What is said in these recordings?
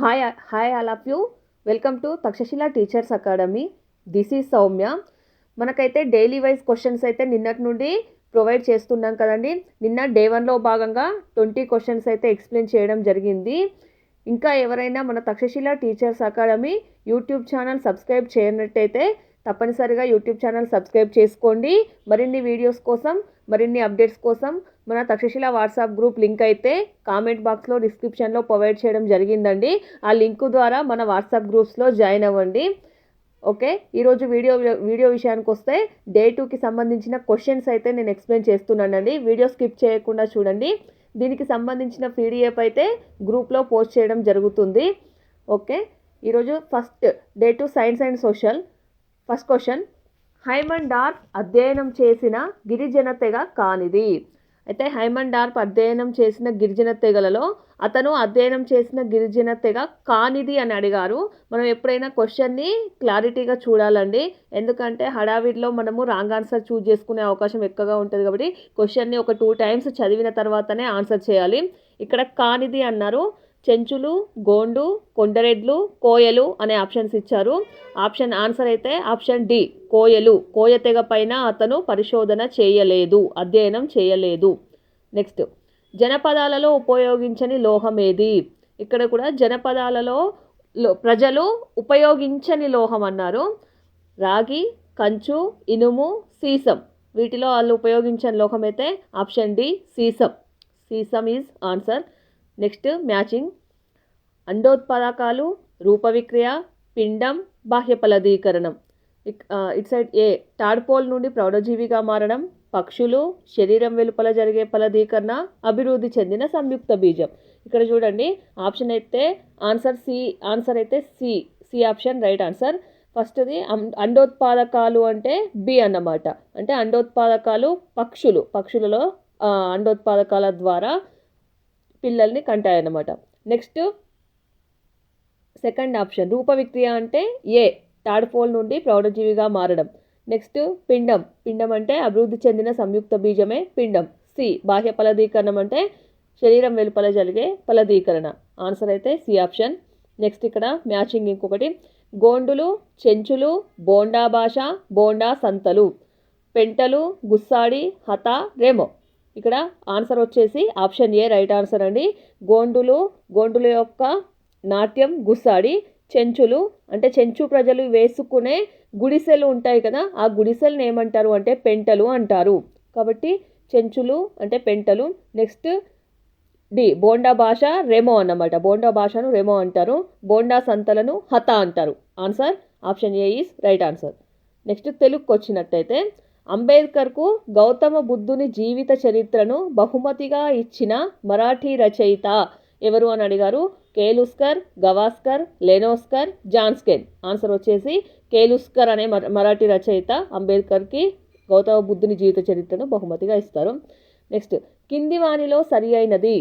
Hi hi all of you welcome to Takshashila teachers academy this is Soumya మనకైతే daily wise questions అయితే నిన్నటి నుండి provide చేస్తున్నాం కదండి. నిన్న డే వన్లో భాగంగా ట్వంటీ క్వశ్చన్స్ అయితే ఎక్స్ప్లెయిన్ చేయడం జరిగింది. ఇంకా ఎవరైనా మన Takshashila teachers academy YouTube channel subscribe చేయనట్టయితే తప్పనిసరిగా యూట్యూబ్ ఛానల్ సబ్స్క్రైబ్ చేసుకోండి. మరిన్ని వీడియోస్ కోసం మరిన్ని అప్డేట్స్ కోసం మన తక్షశిల వాట్సాప్ గ్రూప్ లింక్ అయితే కామెంట్ బాక్స్లో డిస్క్రిప్షన్లో ప్రొవైడ్ చేయడం జరిగిందండి. ఆ లింక్ ద్వారా మన వాట్సాప్ గ్రూప్స్లో జాయిన్ అవ్వండి. ఓకే? ఈరోజు వీడియో వీడియో విషయానికి వస్తే డే టూకి సంబంధించిన క్వశ్చన్స్ అయితే నేను ఎక్స్ప్లెయిన్ చేస్తున్నానండి. వీడియో స్కిప్ చేయకుండా చూడండి. దీనికి సంబంధించిన పీడిఎఫ్ అయితే గ్రూప్లో పోస్ట్ చేయడం జరుగుతుంది. ఓకే? ఈరోజు first day two science and social. First question. Haimendorf అధ్యయనం చేసిన గిరిజన తెగ కానిది. అయితే హైమన్ డార్ప్ అధ్యయనం చేసిన గిరిజన తెగలలో అతను అధ్యయనం చేసిన గిరిజన తెగ కానిది అని అడిగారు. మనం ఎప్పుడైనా క్వశ్చన్ని క్లారిటీగా చూడాలండి. ఎందుకంటే హడావిడిలో మనము రాంగ్ ఆన్సర్ చూజ్ చేసుకునే అవకాశం ఎక్కువగా ఉంటుంది కాబట్టి క్వశ్చన్ని ఒక టూ టైమ్స్ చదివిన తర్వాతనే ఆన్సర్ చేయాలి. ఇక్కడ కానిది అన్నారు. చెంచులు గోండు కొండరెడ్లు కోయలు అనే ఆప్షన్స్ ఇచ్చారు. ఆప్షన్ ఆన్సర్ అయితే ఆప్షన్ డి కోయలు. కోయ తెగ పైన అతను పరిశోధన చేయలేదు అధ్యయనం చేయలేదు. నెక్స్ట్. జనపదాలలో ఉపయోగించని లోహం ఏది ఇక్కడ కూడా జనపదాలలో ప్రజలు ఉపయోగించని లోహం అన్నారు. రాగి కంచు ఇనుము సీసం. వీటిలో వాళ్ళు ఉపయోగించని లోహం అయితే ఆప్షన్ డి సీసం. సీసం ఈజ్ ఆన్సర్. Next matching. అండోత్పాదకాలు రూపవిక్రియ పిండం బాహ్య ఫలదీకరణం ఇట్ సైడ్ ఏ టాడ్పోల్ నుండి ప్రౌఢజీవిగా మారడం పక్షులు శరీరం వెలుపల జరిగే ఫలదీకరణ అభివృద్ధి చెందిన సంయుక్త బీజం. ఇక్కడ చూడండి ఆప్షన్ అయితే ఆన్సర్ సి ఆన్సర్ అయితే C C option right answer. ఫస్ట్ది అండోత్పాదకాలు అంటే బి అన్నమాట. అంటే అండోత్పాదకాలు పక్షులు పక్షులలో అండోత్పాదకాల ద్వారా పిల్లల్ని కంటాయన్నమాట. నెక్స్ట్ సెకండ్ ఆప్షన్ రూపవిక్రియ అంటే ఏ తాడుపోల్ నుండి ప్రౌఢజీవిగా మారడం. నెక్స్ట్ పిండం. పిండం అంటే అభివృద్ధి చెందిన సంయుక్త బీజమే పిండం. సి బాహ్య ఫలదీకరణం అంటే శరీరం వెలుపల జరిగే ఫలదీకరణ. ఆన్సర్ అయితే సి ఆప్షన్. నెక్స్ట్ ఇక్కడ మ్యాచింగ్ ఇంకొకటి. గోండులు చెంచులు బోండా భాష బోండా సంతలు. పెంటలు గుస్సాడి హత రేమో. ఇక్కడ ఆన్సర్ వచ్చేసి ఆప్షన్ ఏ రైట్ ఆన్సర్ అండి. గోండులు గోండుల యొక్క నాట్యం గుస్సాడి. చెంచులు అంటే చెంచు ప్రజలు వేసుకునే గుడిసెలు ఉంటాయి కదా ఆ గుడిసెలను ఏమంటారు అంటే పెంటలు అంటారు. కాబట్టి చెంచులు అంటే పెంటలు నెక్స్ట్ డి బోండా భాష రెమో అన్నమాట. బోండా భాషను రెమో అంటారు బోండా సంతలను హత అంటారు. Answer option A is right answer. Next తెలుగుకి వచ్చినట్టయితే అంబేద్కర్కు గౌతమ బుద్ధుని జీవిత చరిత్రను బహుమతిగా ఇచ్చిన మరాఠీ రచయిత ఎవరు అని అడిగారు? కేలుస్కర్ గవాస్కర్ లెనోస్కర్ జాన్స్కెన్. ఆన్సర్ వచ్చేసి కేలుస్కర్ అనే మరాఠీ రచయిత అంబేద్కర్కి గౌతమ బుద్ధుని జీవిత చరిత్రను బహుమతిగా ఇస్తారు. నెక్స్ట్ కింది వానిలో సరి అయినది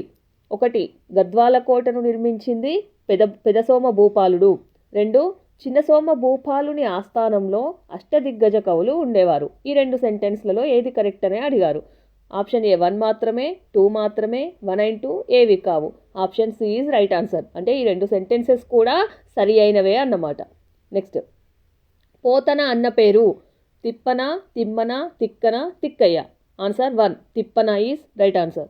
ఒకటి గద్వాల కోటను నిర్మించింది పెద పెదసోమ భూపాలుడు. రెండు చిన్నసోమ భూపాలుని ఆస్థానంలో అష్టదిగ్గజ కవులు ఉండేవారు. ఈ రెండు సెంటెన్స్లలో ఏది కరెక్ట్ అనే అడిగారు. ఆప్షన్ ఏ వన్ మాత్రమే టూ మాత్రమే వన్ అండ్ టూ ఏవి కావు. Option C is right answer. అంటే ఈ రెండు సెంటెన్సెస్ కూడా సరి అయినవే అన్నమాట. నెక్స్ట్. పోతన అన్న పేరు. Tippana Timmana Tikkana Tikkayya. Answer one. Tippana is right answer.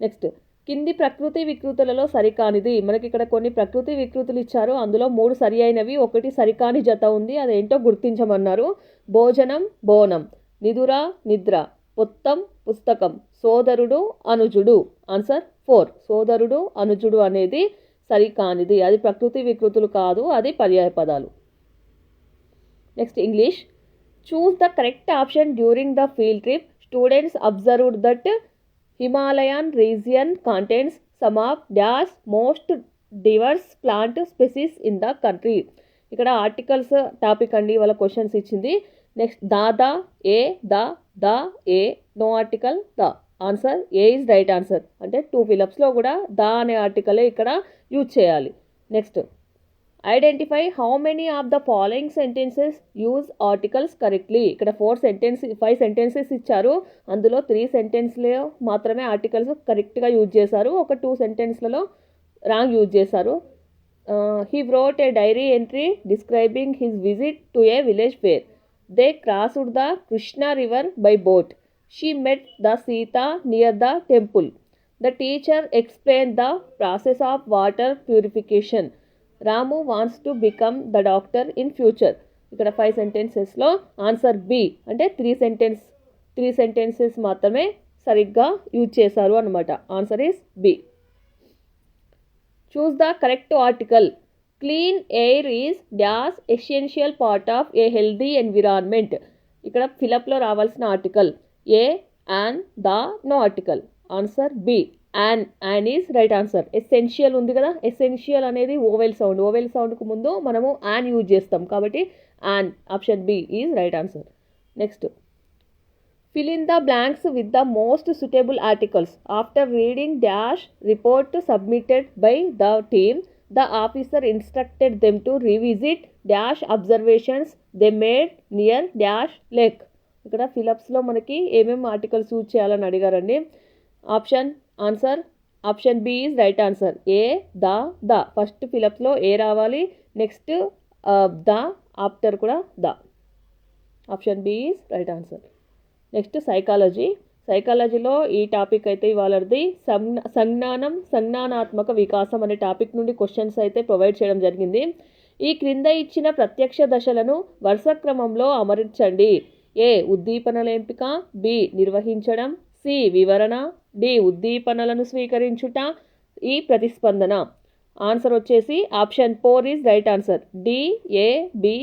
Next. కింది ప్రకృతి వికృతులలో సరికానిది. మనకి ఇక్కడ కొన్ని ప్రకృతి వికృతులు ఇచ్చారు. అందులో మూడు సరి అయినవి. ఒకటి సరికాని జత ఉంది. అదేంటో గుర్తించమన్నారు. భోజనం బోనం. నిదుర నిద్ర. పొత్తం పుస్తకం. సోదరుడు అనుజుడు. Answer four. సోదరుడు అనుజుడు అనేది సరికానిది. అది ప్రకృతి వికృతులు కాదు అది పర్యాయ పదాలు. Next English choose the correct option during the field trip students observed that Himalayan region contents some of dash most diverse plant species in the country ఇక్కడ ఆర్టికల్స్ టాపిక్ అండి వాళ్ళ క్వశ్చన్స్ ఇచ్చింది. Next the the a the the a. No article the. Answer A is right answer అంటే two ఫిలప్స్లో కూడా the అనే ఆర్టికలే ఇక్కడ యూజ్ చేయాలి. Next identify how many of the following sentences use articles correctly ఇక్కడ ఫోర్ సెంటెన్స్ ఫైవ్ సెంటెన్సెస్ ఇచ్చారు. అందులో త్రీ సెంటెన్స్లో మాత్రమే ఆర్టికల్స్ కరెక్ట్గా యూజ్ చేశారు. ఒక టూ సెంటెన్స్లలో రాంగ్ యూజ్ చేశారు. Uh, he wrote a diary entry describing his visit to a village fair they crossed the Krishna river by boat She met the Sita near the temple. The teacher explained the process of water purification. Ramu wants to become the doctor in future. ఇక్కడ five సెంటెన్సెస్లో answer B అంటే three sentence three sentences మాత్రమే సరిగ్గా use చేశారు అనమాట answer is B choose the correct article clean air is dash essential part of a healthy environment ఇక్కడ ఫిలప్లో రావాల్సిన article a an the no article answer B and and is right answer essential ఉంది కదా? Essential అనేది vowel sound oval సౌండ్కు ముందు మనము an use చేస్తాం కాబట్టి an option B is right answer next fill in the blanks with the most suitable articles after reading dash report submitted by the team the officer instructed them to revisit dash observations they made near dash lake ఇక్కడ ఫిలప్స్లో మనకి ఏమేమి articles use చేయాలని అడిగారండి? Option answer option B is right answer a the the. First ఫిలప్స్లో ఏ రావాలి? Next the. After కూడా the. Option B is right answer next psychology సైకాలజీలో ఈ టాపిక్ అయితే ఇవాళది సంజ్ఞ సంజ్ఞానం సంజ్ఞానాత్మక వికాసం అనే టాపిక్ నుండి క్వశ్చన్స్ అయితే ప్రొవైడ్ చేయడం జరిగింది. ఈ క్రింద ఇచ్చిన ప్రత్యక్ష దశలను వరుస క్రమంలో అమర్చండి. ఏ ఉద్దీపనల ఎంపిక బి నిర్వహించడం. సి వివరణ. డి ఉద్దీపనలను స్వీకరించుట. ఈ ప్రతిస్పందన. ఆన్సర్ వచ్చేసి option four is right answer. D A B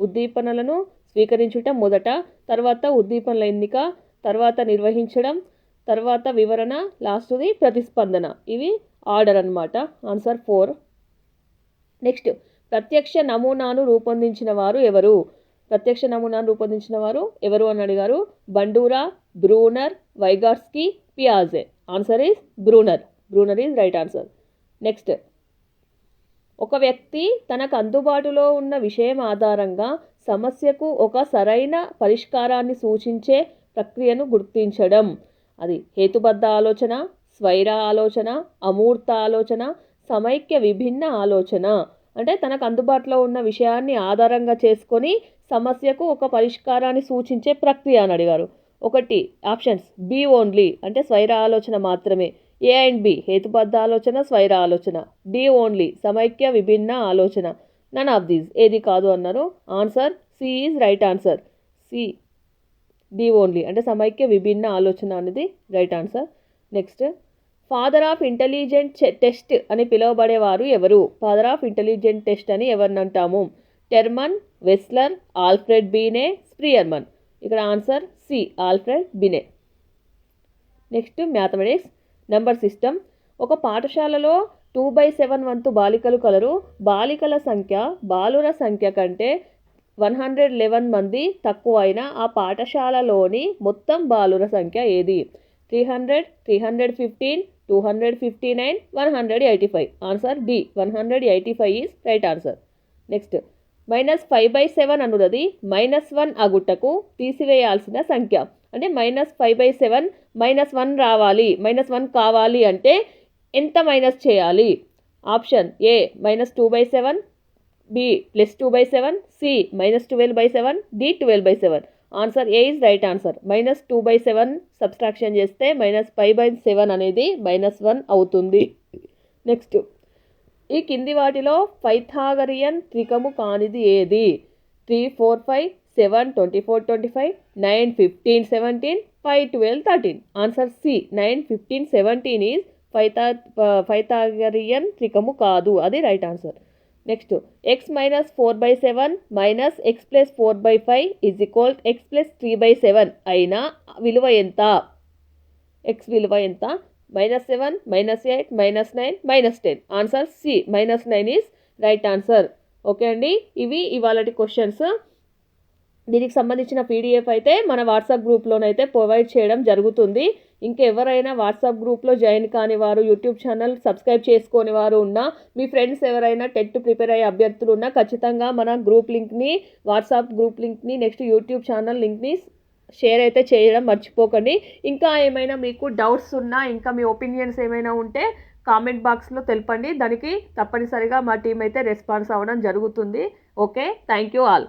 ఉద్దీపనలను స్వీకరించుట మొదట తర్వాత ఉద్దీపనల ఎన్నిక తర్వాత నిర్వహించడం తర్వాత వివరణ లాస్ట్ది ప్రతిస్పందన. ఇవి ఆర్డర్ అన్నమాట. Answer four. నెక్స్ట్ ప్రత్యక్ష నమూనాను రూపొందించిన వారు ఎవరు? ప్రత్యక్ష నమూనాను రూపొందించిన వారు ఎవరు అని అడిగారు? Bandura Bruner Vygotsky పియాజే. Answer is Bruner. Bruner is right answer next ఒక వ్యక్తి తనకు అందుబాటులో ఉన్న విషయం ఆధారంగా సమస్యకు ఒక సరైన పరిష్కారాన్ని సూచించే ప్రక్రియను గుర్తించడం. అది హేతుబద్ధ ఆలోచన స్వైర ఆలోచన అమూర్త ఆలోచన సమైక్య విభిన్న ఆలోచన. అంటే తనకు అందుబాటులో ఉన్న విషయాన్ని ఆధారంగా చేసుకొని సమస్యకు ఒక పరిష్కారాన్ని సూచించే ప్రక్రియ అని అడిగారు. ఒకటి ఆప్షన్స్. బి ఓన్లీ అంటే స్వైర ఆలోచన మాత్రమే. ఏ అండ్ బి హేతుబద్ధ ఆలోచన స్వైర ఆలోచన. డి ఓన్లీ సమైక్య విభిన్న ఆలోచన. నన్ ఆఫ్ దీస్ ఏది కాదు అన్నారు. Answer C is right answer C D only అంటే సమైక్య విభిన్న ఆలోచన అనేది right answer next father of intelligent test అని పిలువబడేవారు ఎవరు? ఫాదర్ ఆఫ్ ఇంటెలిజెంట్ టెస్ట్ అని ఎవరిని అంటాము Terman Wechsler Alfred Binet Spearman ఇక్కడ answer C Alfred Binet next mathematics number system ఒక పాఠశాలలో టూ బై సెవెన్ వంతు బాలికలు కలరు. బాలికల సంఖ్య బాలుర సంఖ్య కంటే వన్ హండ్రెడ్ లెవెన్ మంది తక్కువ అయిన ఆ పాఠశాలలోని మొత్తం బాలుర సంఖ్య ఏది? Three hundred three hundred fifteen two hundred fifty nine one hundred eighty five answer D one hundred eighty five is right answer next minus five by seven అనున్నది minus one అగుట్టకు తీసివేయాల్సిన సంఖ్య. అంటే minus five by seven minus one రావాలి. Minus one కావాలి అంటే ఎంత minus చేయాలి? Option A minus two by seven B plus two by seven C minus twelve by seven D twelve by seven answer A is right answer minus two by seven subtraction చేస్తే minus five by seven అనేది minus one అవుతుంది. Next ఈ కింది వాటిలో Pythagorean త్రికము కానిది ఏది? Three four five seven twenty four twenty five nine fifteen seventeen five twelve thirteen answer C nine fifteen seventeen is ఫైతా Pythagorean త్రికము కాదు. అది right answer next X minus four by seven minus X plus four by five is equal X plus three by seven అయినా విలువ ఎంత? X విలువ ఎంత? Minus seven minus eight minus nine minus ten answer C minus nine is right answer okay అండి? ఇవి ఇవాళటి questions దీనికి సంబంధించిన PDF అయితే మన వాట్సాప్ గ్రూప్లోనైతే ప్రొవైడ్ చేయడం జరుగుతుంది. ఇంకెవరైనా వాట్సాప్ గ్రూప్లో జాయిన్ కాని వారు యూట్యూబ్ ఛానల్ సబ్స్క్రైబ్ చేసుకొని వారు ఉన్నా మీ ఫ్రెండ్స్ ఎవరైనా టెట్ ప్రిపేర్ అయ్యే అభ్యర్థులు ఉన్నా ఖచ్చితంగా మన గ్రూప్ లింక్ని వాట్సాప్ గ్రూప్ లింక్ని నెక్స్ట్ యూట్యూబ్ ఛానల్ లింక్ని షేర్ అయితే చేయడం మర్చిపోకండి. ఇంకా ఏమైనా మీకు డౌట్స్ ఉన్నా ఇంకా మీ ఒపీనియన్స్ ఏమైనా ఉంటే కామెంట్ బాక్స్లో తెలపండి. దానికి తప్పనిసరిగా మా టీం అయితే రెస్పాన్స్ అవ్వడం జరుగుతుంది. ఓకే? Thank you all.